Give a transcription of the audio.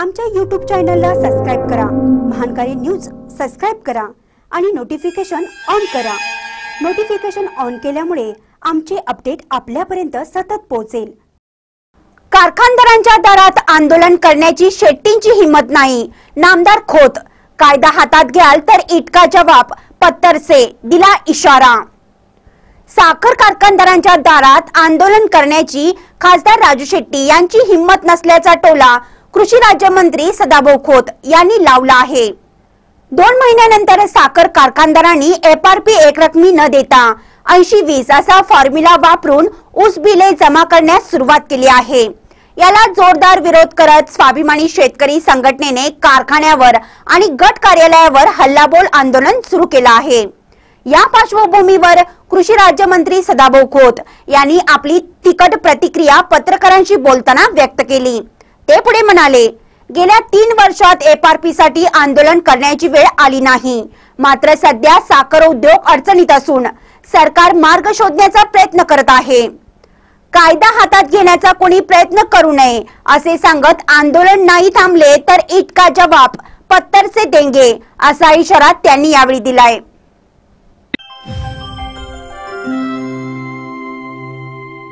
आमच्या यूट्यूब चॅनलला सबस्क्राईब करा. महानकारी न्यूज सबस्क्राईब करा आणि नोटिफिकेशन ऑन करा. नोटिफिकेशन ऑन केल्यामुळे आमचे अपडेट आपल्यापर्यंत सतत पोहोचेल. कारखानदारांच्या दारात आंदोलन करण्याची शेट्टींची हिंमत नाही. नामदार खोत कायदा हातात घ्याल तर इटका जवाब पत्तरसे दिला इशारा. साखर कारखानदारांच्या दारात आंदोलन करण्याची खासदार राजू शेट्टी यांची हिंमत नसल्याचा टोला कृषी राज्यमंत्री सदाभाऊ खोत यांनी लावला आहे. दोन महिन्यानंतर साखर कारखानदारांनी एफआरपी एकरकमी न देता ऐंशी वीस असा फॉर्म्युला वापरून ऊस बिले जमा करण्यास सुरुवात केली आहे. याला जोरदार विरोध करत स्वाभिमानी शेतकरी संघटनेने कारखान्यावर आणि गट कार्यालयावर हल्लाबोल आंदोलन सुरू केलं आहे. या पार्श्वभूमीवर कृषी राज्यमंत्री सदाभाऊ खोत यांनी आपली तिकट प्रतिक्रिया पत्रकारांशी बोलताना व्यक्त केली. ते पुढे म्हणाले गेल्या तीन वर्षात एफआरपी साठी आंदोलन करण्याची वेळ आली नाही. मात्र सध्या साखर उद्योग अडचणीत असून सरकार मार्ग शोधण्याचा प्रयत्न करत आहे. कायदा हातात घेण्याचा कोणी प्रयत्न करू नये असे सांगत आंदोलन नाही थांबले तर इटका जवाब पत्तर से देंगे असा इशारा त्यांनी यावेळी दिलाय.